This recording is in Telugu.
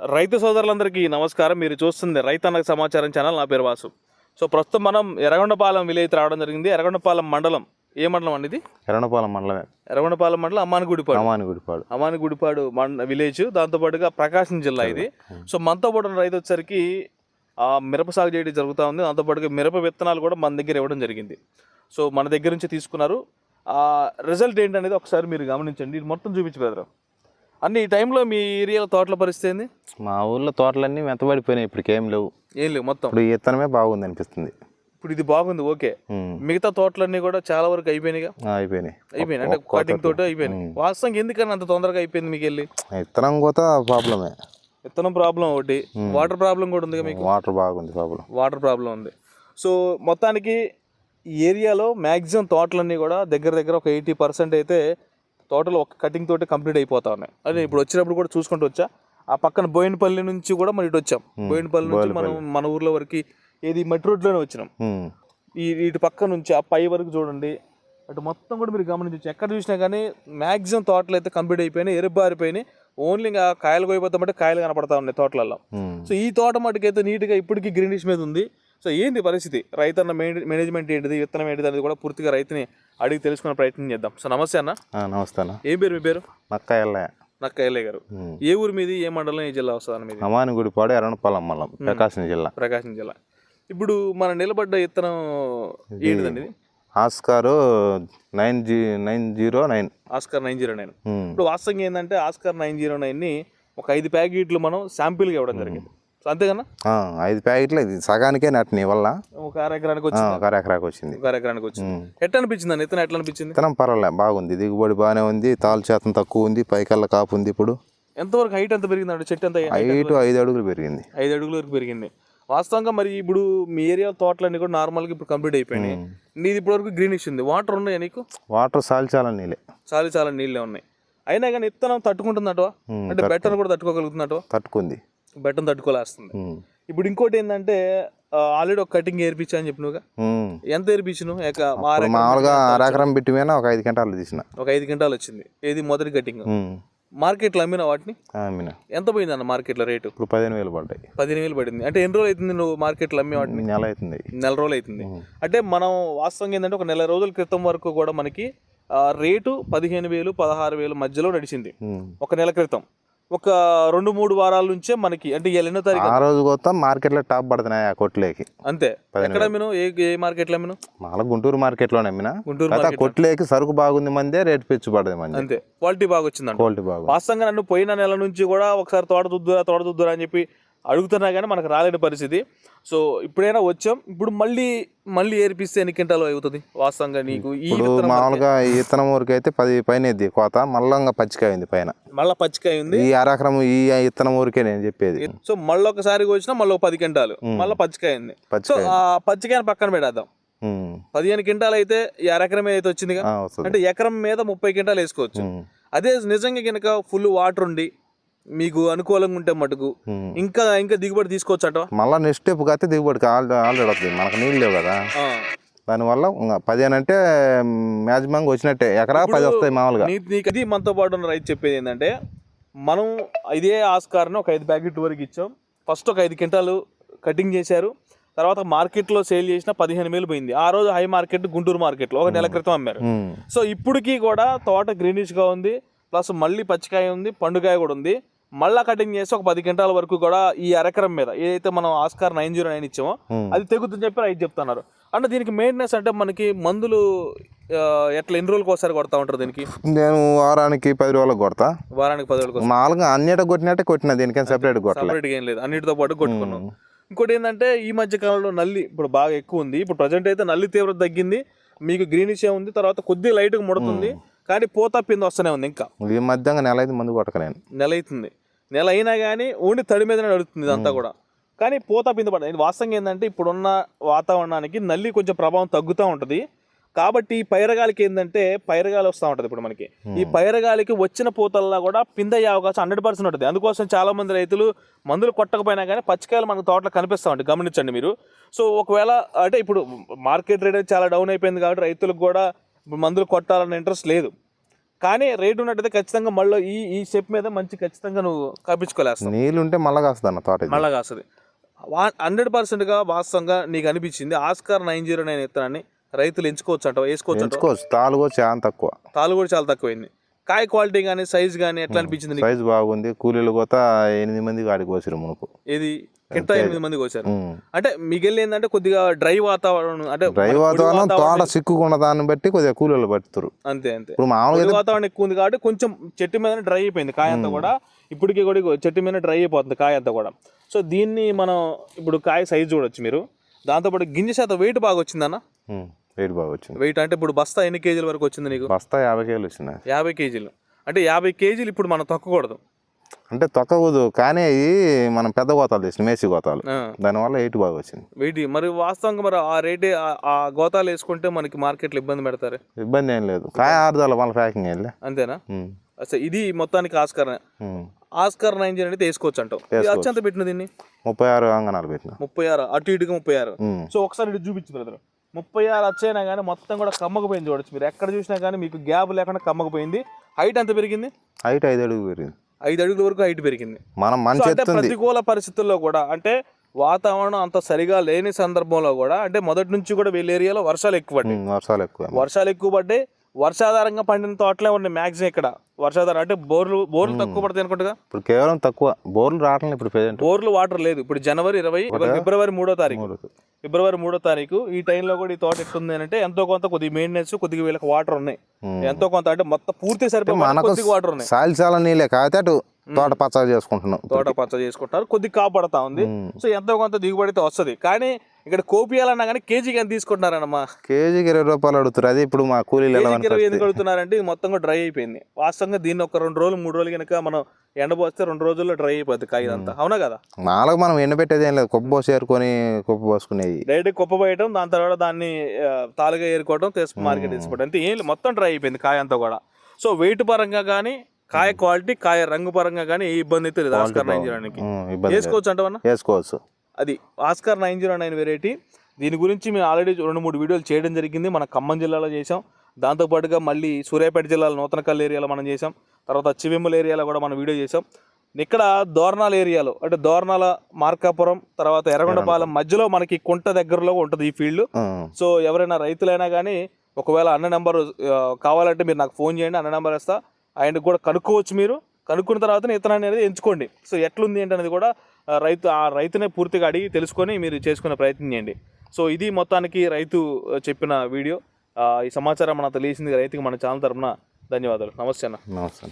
రైతు సోదరులందరికీ నమస్కారం. మీరు చూస్తుంది రైతన్నకు సమాచారం ఛానల్. నా పేరు వాసు. సో ప్రస్తుతం మనం ఎర్రగొండపాలెం విలేజ్ రావడం జరిగింది. ఎర్రగొండపాలెం మండలం ఏ మండలం అండి ఇది? ఎర్రనపాలెం మండలమే. ఎర్రగొండపాలెం మండలం అమ్మానిగుడిపాడు. రామానిగుడిపాడు అమ్మానిగుడిపాడు మండ విలేజ్. దాంతోపాటుగా ప్రకాశం జిల్లా ఇది. సో మనతో పాటు రైతు వచ్చరికి ఆ మిరప సాగు చేయడం జరుగుతూ ఉంది. దాంతోపాటుగా మిరప విత్తనాలు కూడా మన దగ్గర ఇవ్వడం జరిగింది. సో మన దగ్గర నుంచి తీసుకున్నారు. ఆ రిజల్ట్ ఏంటనేది ఒకసారి మీరు గమనించండి. మొత్తం చూపించి బ్రదర్. అన్ని ఈ టైంలో మీ ఏరియాలో తోటల పరిస్థితి ఏంది? మా ఊర్లో తోటలన్నీ మెత్తబడిపోయినాయి ఇప్పుడు ఏం లేవు. ఏం లేవు మొత్తం? ఇప్పుడు ఈ ఇత్తనమే బాగుంది అనిపిస్తుంది. ఇప్పుడు ఇది బాగుంది ఓకే. మిగతా తోటలన్నీ కూడా చాలా వరకు అయిపోయినాయిగా? అయిపోయినాయి. అయిపోయినాయి అంటే కటింగ్ తోట. అయిపోయినాయి. వాస్తవంగా ఎందుకని అంత తొందరగా అయిపోయింది మీకు వెళ్ళి? ఇత్తనం కూడా ప్రాబ్లమే. విత్తనం ప్రాబ్లం ఒకటి. వాటర్ ప్రాబ్లం కూడా ఉంది మీకు? వాటర్ బాగుంది ప్రాబ్లం. వాటర్ ప్రాబ్లం ఉంది. సో మొత్తానికి ఈ ఏరియాలో మ్యాక్సిమం తోటలన్నీ కూడా దగ్గర దగ్గర ఒక ఎయిటీ పర్సెంట్ అయితే తోటలు ఒక కటింగ్ తోటి కంప్లీట్ అయిపోతా ఉన్నాయి. అదే ఇప్పుడు వచ్చినప్పుడు కూడా చూసుకుంటూ వచ్చా? ఆ పక్కన బోయినపల్లి నుంచి కూడా మనం ఇటు వచ్చాం. బోయినపల్లి నుంచి మనం మన ఊర్లో వరకు ఏది మట్టి రోడ్లోనే వచ్చినాం. ఈ ఇటు పక్క నుంచి ఆ పై వరకు చూడండి. అటు మొత్తం కూడా మీరు గమనించవచ్చు ఎక్కడ చూసినా కానీ మ్యాక్సిమం తోటలు అయితే కంప్లీట్ అయిపోయినాయి ఎరుబారిపోయినాయి ఓన్లీ ఇంకా కాయలు కోయిపోతామంటే కాయలు కనపడతా ఉన్నాయి తోటలలో. సో ఈ తోట మటుకైతే నీట్గా ఇప్పటికీ గ్రీనిష్ మీద ఉంది. సో ఏంటి పరిస్థితి? రైతన్న మేనేజ్మెంట్ ఏంటిది విత్తనం ఏంటిది అనేది కూడా పూర్తిగా రైతుని అడిగి తెలుసుకునే ప్రయత్నం చేద్దాం. సో నమస్తే అన్న. నమస్తే అన్న. ఏం పేరు మీ పేరు? నక్క ఎల్ల నక్క ఎల్లయ్య గారు. ఏ ఊరు మీది? ఏ మండలం? ఏ జిల్లా వస్తుంది మీది? అమానిగుడిపాడు ఎర్రనపాలెం మండలం ప్రకాశం జిల్లా. ప్రకాశం జిల్లా. ఇప్పుడు మన నిలబడ్డ విత్తనం ఏంటిదండి Oscar nine G nine zero nine. Oscar nine zero nine. ఇప్పుడు వాస్తవంగా ఏంటంటే ఆస్కర్ నైన్ జీరో నైన్ని ఒక ఐదు ప్యాకెట్లు మనం శాంపిల్గా ఇవ్వడం జరిగింది. అంతేగానా? ఐదు ప్యాకెట్లు ఇది. సగానికే నట్టు నీ వల్ల. ఒక ఎకరానికి వచ్చింది? ఒక ఎకరాకు వచ్చింది. ఒక ఎకరానికి వచ్చింది. ఎట్లా అనిపించింది అన్న? ఇతను ఎట్లా అనిపించింది విత్తనం పర్వాలే బాగుంది. దిగుబడి బాగానే ఉంది తాలు శాతం తక్కువ ఉంది పైకల్లా కాపు ఉంది ఇప్పుడు. ఎంతవరకు హైట్ ఎంత పెరిగింది అంటే చెట్టు ఎంత హైట్ ఐదు అడుగులు పెరిగింది. ఐదు అడుగుల వరకు పెరిగింది. వాస్తవంగా మరి ఇప్పుడు మీ ఏరియా తోటలన్నీ కూడా నార్మల్గా ఇప్పుడు కంప్లీట్ అయిపోయినాయి. నీది ఇప్పటి వరకు గ్రీనిష్ ఉంది. వాటర్ ఉన్నాయా నీకు? వాటర్ సాల్చాల నీళ్ళే. చాలా చాలా నీళ్ళే ఉన్నాయి. అయినా కానీ ఇత్తనం తట్టుకుంటుందటవా? ఉమ్, అంటే బెట్టను కూడా తట్టుకోగలుగుతున్నట్టు తట్టుకుంది. బెట్టను తట్టుకోలేస్తుంది. ఇప్పుడు ఇంకోటి ఏంటంటే ఆల్రెడీ ఒక కటింగ్ ఏర్పించా అని చెప్పినవుగా. ఉమ్. ఎంత ఏర్పించను మామూలుగా అరెకరం పెట్టి ఒక ఐదు గంటలు తీసిన. ఒక ఐదు గంటలు వచ్చింది. ఏది మొదటి కటింగ్. మార్కెట్లో అమ్మిన వాటిని? ఆమెన ఎంత పోయింది అన్న మార్కెట్లో రేటు? ఇప్పుడు పదిహేను వేలు పడ్డాయి. పదిహేను వేలు పడింది. అంటే ఎన్ని రోజులు అవుతుంది నువ్వు మార్కెట్లో అమ్మే వాటిని? నెల అవుతుంది. నెల రోజులు అవుతుంది. అంటే మనం వాస్తవంగా ఏంటంటే ఒక నెల రోజుల క్రితం వరకు కూడా మనకి రేటు పదిహేను వేలు పదహారు వేలు మధ్యలో నడిచింది. ఒక నెల క్రితం. ఒక రెండు మూడు వారాల నుంచే మనకి అంటే ఎన్నో తారీఖు ఆ రోజు కొత్త మార్కెట్లో టాప్ పడుతున్నాయి ఆ కొట్లేకి. అంతే. ఎక్కడ అమ్మిను ఏ ఏ మార్కెట్లో అమ్మిను మామూలుగా గుంటూరు మార్కెట్లో అమ్మిన. గుంటూరు కొట్లేకి సరుకు బాగుంది మందే రేటు పెంచు పడదు మంది. అంతే. క్వాలిటీ బాగా వచ్చిందంట. క్వాలిటీ బాగుంది వాస్తవంగా నన్ను పోయిన నెల నుంచి కూడా ఒకసారి తోట దుద్దురా తోట దుద్దురా అని చెప్పి అడుగుతున్నా కానీ మనకు రాలేని పరిస్థితి. సో ఇప్పుడైనా వచ్చాం. ఇప్పుడు మళ్ళీ మళ్ళీ ఏర్పిస్తే ఎన్ని క్వింటాలు అవుతుంది వాస్తవంగా నీకు? ఈ మామూలుగా ఈ ఇత్తనం ఊరికి అయితే పది పైన కోత. మళ్ళీ ఇంకా పచ్చికాయ ఉంది పైన. మళ్ళీ పచ్చికాయ ఉంది. ఈ అరెకరం ఈ ఇత్తనం ఊరికే నేను చెప్పేది. సో మళ్ళీ ఒకసారి వచ్చినా మళ్ళీ ఒక పది క్వింటాలు. మళ్ళీ పచ్చికాయ ఉంది. సో ఆ పచ్చికాయని పక్కన పెడేద్దాం. పదిహేను క్వింటాలు అయితే ఈ అరెకరం అయితే వస్తుంది. అంటే ఎకరం మీద ముప్పై క్వింటాలు వేసుకోవచ్చు. అదే నిజంగా కనుక ఫుల్ వాటర్ ఉండి మీకు అనుకూలంగా ఉంటే మటుకు. ఇంకా ఇంకా దిగుబడి తీసుకోవచ్చు అటవా మళ్ళీ నెక్స్ట్ స్టెప్ కత్తి దిగుబడికి ఆల్రెడీ వస్తుంది. మనకు నీళ్ళు లేవు కదా. దానివల్ల పదిహేను అంటే మ్యాక్సిమం వచ్చినట్టే. ఎకరా పది వస్తాయి మామూలుగా. నీకు అది మనతో పాటు ఉన్న రైతు చెప్పేది ఏంటంటే మనం ఇదే ఆస్కార్ని ఒక ఐదు ప్యాకెట్ వరకు ఇచ్చాం. ఫస్ట్ ఒక ఐదు క్వింటాలు కటింగ్ చేశారు. తర్వాత మార్కెట్లో సేల్ చేసిన పదిహేను వేలు పోయింది. ఆ రోజు హై మార్కెట్ గుంటూరు మార్కెట్లో ఒక నెల క్రితం అమ్మారు. సో ఇప్పటికీ కూడా తోట గ్రీనిష్గా ఉంది. ప్లస్ మళ్ళీ పచ్చికాయ ఉంది పండుకాయ కూడా ఉంది. మళ్ళా కటింగ్ చేసి ఒక పది క్వింటాల వరకు కూడా ఈ అరెకరం మీద ఏదైతే మనం ఆస్కార్ నైన్ జీరో నైన్ ఇచ్చామో. అది తెగుతుందని చెప్పి రైతు చెప్తున్నారు. అంటే దీనికి మెయింటెనెన్స్ అంటే మనకి మందులు ఎట్లా ఎన్ని రోజులకు ఒకసారి కొడతా ఉంటారు దీనికి? నేను వారానికి పది రోజులకు కొడతా. వారానికి పది రోజులకు మామూలుగా అన్నిట కొట్టినట్టే కొట్టిన దీనికేం సెపరేట్ సపరేట్గా ఏం లేదు. అన్నిటితో పాటు కొట్టుకున్నాం. ఇంకోటి ఏంటంటే ఈ మధ్య కాలంలో నల్లి ఇప్పుడు బాగా ఎక్కువ ఉంది. ఇప్పుడు ప్రజెంట్ అయితే నల్లి తీవ్రత తగ్గింది. మీకు గ్రీనిష్ ఏ ఉంది. తర్వాత కొద్దిగా లైట్గా ముడుతుంది. కానీ పోతా పిండి వస్తూనే ఉంది ఇంకా. ఈ మధ్యంగా నెల అయితే మందు కొట్టక నేను నెల అవుతుంది. నెల అయినా కానీ ఓన్లీ తడి మీదనే నడుస్తుంది ఇదంతా కూడా. కానీ పూత పిండి పడదు వాస్తవంగా ఏంటంటే ఇప్పుడున్న వాతావరణానికి నల్లి కొంచెం ప్రభావం తగ్గుతూ ఉంటుంది. కాబట్టి ఈ పైరగాలికి ఏంటంటే పైరగాలి వస్తూ ఉంటుంది ఇప్పుడు మనకి. ఈ పైరగాలికి వచ్చిన పూతల్లో కూడా పింద అయ్యే అవకాశం హండ్రెడ్ పర్సెంట్ ఉంటుంది. అందుకోసం చాలా మంది రైతులు మందులు కొట్టకపోయినా కానీ పచ్చికాయలు మనకు తోటలో కనిపిస్తూ ఉంటాయి. గమనించండి మీరు. సో ఒకవేళ అంటే ఇప్పుడు మార్కెట్ రేట్ చాలా డౌన్ అయిపోయింది కాబట్టి రైతులకు కూడా మందులు కొట్టాలన్న ఇంట్రెస్ట్ లేదు. కానీ రేటు ఉన్నట్టయితే ఖచ్చితంగా మళ్ళీ ఈ ఈ స్టెప్ మీద మంచి ఖచ్చితంగా నువ్వు కాపించుకోలేస్తావు నీళ్ళు ఉంటే మళ్ళా కాస్తుంది అన్న తోట. మళ్ళా కాస్తుంది. హండ్రెడ్ పర్సెంట్గా వాస్తవంగా నీకు అనిపించింది ఆస్కార్ నైన్ జీరో నైన్ ఇత్తనాన్ని రైతులు ఎంచుకోవచ్చు అంటావు వేసుకోవచ్చు ఎంచుకోవచ్చు. తాలు కూడా చాలా తక్కువ. తాలు కూడా చాలా తక్కువైంది. కాయ క్వాలిటీ కానీ సైజ్ కానీ ఎట్లా అనిపించింది నీకు? సైజు బాగుంది. కూలీలు కూడా ఎనిమిది మంది వాడికి కోసిరు మునుపు. ఇది కింట ఎనిమిది మందికి వచ్చారు. అంటే మిగిలిన ఏంటంటే కొద్దిగా డ్రై వాతావరణం అంటే డ్రై వాతావరణం తోట సిక్కుకున్న దాన్ని బట్టి కొద్దిగా కూలీలు పట్టుతారు. అంతే అంతే. ఇప్పుడు మామూలుగా వాతావరణం ఎక్కువ ఉంది కాబట్టి కొంచెం చెట్టు మీద డ్రై అయిపోయింది కాయ అంతా కూడా. ఇప్పటికీ కూడా చెట్టు మీద డ్రై అయిపోతుంది కాయ అంతా కూడా. సో దీన్ని మనం ఇప్పుడు కాయ సైజ్ చూడొచ్చు మీరు. దాంతోపాటు గింజ శాతం వెయిట్ బాగా వచ్చిందన్న రేటు బాగా వచ్చింది. వెయిట్ అంటే ఇప్పుడు బస్తా ఎన్ని కేజీల వరకు వచ్చింది నీకు? బస్తా యాభై కేలు వచ్చినాయి. యాభై కేజీలు. అంటే యాభై కేజీలు ఇప్పుడు మనం తొక్కకూడదు. అంటే తొక్కకూడదు కానీ అవి మనం పెద్ద గోతాలు తీసిన మేసి గోతాలు. దానివల్ల ఎయిట్ బాగా వచ్చింది. వెయిట్ మరి వాస్తవంగా మరి ఆ రేటే ఆ- గోతాలు వేసుకుంటే మనకి మార్కెట్లో ఇబ్బంది పెడతారు? ఇబ్బంది ఏం లేదు. కాయ ఆరుదల మళ్ళీ ప్యాకింగ్ వెళ్ళి అంతేనా? అసలు ఇది మొత్తానికి ఆస్కర్ ఆస్కర్ నైన్ జీరో అయితే వేసుకోవచ్చు అంటావు. అత్యంత పెట్టిన దీన్ని? ముప్పై ఆరు అంగనాలు పెట్టిన. ముప్పై ఆరు అటు ఇటుగా ముప్పై ఆరు. సో ఒకసారి ఇటు చూపించు బ్రదర్. ముప్పై ఆరు వచ్చైనా కానీ మొత్తం కూడా కమ్మకపోయింది చూడొచ్చు మీరు. ఎక్కడ చూసినా కానీ మీకు గ్యాప్ లేకుండా కమ్మకపోయింది. హైట్ ఎంత పెరిగింది? హైట్ ఐదు అడుగు పెరిగింది. ఐదు అడుగుల వరకు హైట్ పెరిగింది. మనం మంచి ప్రతికూల పరిస్థితుల్లో కూడా అంటే వాతావరణం అంత సరిగా లేని సందర్భంలో కూడా అంటే మొదటి నుంచి కూడా వీళ్ళ ఏరియాలో వర్షాలు ఎక్కువ పడ్డాయి. వర్షాలు ఎక్కువ. వర్షాలు ఎక్కువ పడ్డాయి. వర్షాధారంగా పండిన తోటలే ఉన్నాయి మ్యాక్సిమం ఇక్కడ. వర్షాధారం అంటే బోర్లు బోర్లు తక్కువ పడతాయి అనుకుంటుగా ఇప్పుడు కేవలం తక్కువ. బోర్లు రావట్లేదు ఇప్పుడు బోర్లు వాటర్ లేదు. ఇప్పుడు జనవరి ఇరవై ఫిబ్రవరి మూడో తారీఖు. ఫిబ్రవరి మూడో తారీఖు ఈ టైంలో కూడా ఈ తోట ఎట్లుంది అంటే ఎంతో కొంత కొద్దిగా మెయింటెనెన్స్ కొద్దిగా వీళ్ళకి వాటర్ ఉన్నాయి. ఎంతో కొంత అంటే మొత్తం పూర్తి సరిపోయి కొద్దిగా వాటర్ ఉన్నాయి. సాలి చాలా నీళ్ళే కాకపోతే అటు తోట పచ్చగా చేసుకుంటున్నాం. తోట పచ్చ చేసుకుంటారు కొద్దిగా కాపాడుతా ఉంది. సో ఎంతో కొంత దిగుబడి అయితే వస్తుంది. కానీ ఇక్కడ కోపియాలన్నా కానీ కేజీకి ఎంత తీసుకుంటున్నారన్నమా కేజీకి ఇరవై రూపాయలు అడుగుతారు అది ఇప్పుడు మా కూలీలు ఇరవై ఎందుకు అడుగుతున్నారంటే ఇది మొత్తం కూడా డ్రై అయిపోయింది. వాస్తవంగా దీన్ని ఒక రెండు రోజులు మూడు రోజులు కనుక మనం ఎండపోస్తే రెండు రోజుల్లో డ్రై అయిపోద్ది కాయ ఇదంతా. అవునా కదా? మాలకు మనం ఎండబెట్టేది ఏం లేదు. కుప్ప పోసి ఏరుకొని కుప్ప పోసుకునేవి డైరెక్ట్ కుప్ప పోయటం దాని తర్వాత దాన్ని తాలుగా ఏరుకోవడం తీసుకు మార్కెట్ తీసుకోవడం అంతే ఏం మొత్తం డ్రై అయిపోయింది కాయ అంతా కూడా. సో వెయిట్ పరంగా కానీ కాయ క్వాలిటీ కాయ రంగు పరంగా కానీ ఏ ఇబ్బంది అయితే లేదు. ఆస్కార్ నైన్ జీరో నైన్కి ఉమ్, ఇబ్బంది లేదు. వేసుకోవచ్చు అంటవన్నా వేసుకోవచ్చు. అది Oscar nine zero nine variety. దీని గురించి మేము ఆల్రెడీ రెండు మూడు వీడియోలు చేయడం జరిగింది. మన ఖమ్మం జిల్లాలో చేసాం దాంతోపాటుగా మళ్ళీ సూర్యాపేట జిల్లాలో నూతనకల్ ఏరియాలో మనం చేసాం తర్వాత చివెమ్మల ఏరియాలో కూడా మనం వీడియో చేసాం ఇక్కడ దోర్నాల ఏరియాలో అంటే దోర్నాల మార్కాపురం తర్వాత ఎర్రగొండపాలెం మధ్యలో మనకి కుంట దగ్గరలో ఉంటుంది ఈ ఫీల్డ్. సో ఎవరైనా రైతులైనా కానీ ఒకవేళ అన్న నెంబర్ కావాలంటే మీరు నాకు ఫోన్ చేయండి. అన్న నెంబర్ ఇస్తా. ఆయనకు కూడా కనుక్కోవచ్చు మీరు. కనుక్కున్న తర్వాత విత్తనాన్ని అనేది ఎంచుకోండి. సో ఎట్లుంది ఏంటనేది కూడా రైతు ఆ రైతునే పూర్తిగా అడిగి తెలుసుకొని మీరు చేసుకునే ప్రయత్నం చేయండి. సో ఇది మొత్తానికి రైతు చెప్పిన వీడియో. ఈ సమాచారం మనకు తెలియసింది రైతుకి మన ఛానల్ తరపున ధన్యవాదాలు. నమస్తే అన్న. నమస్తే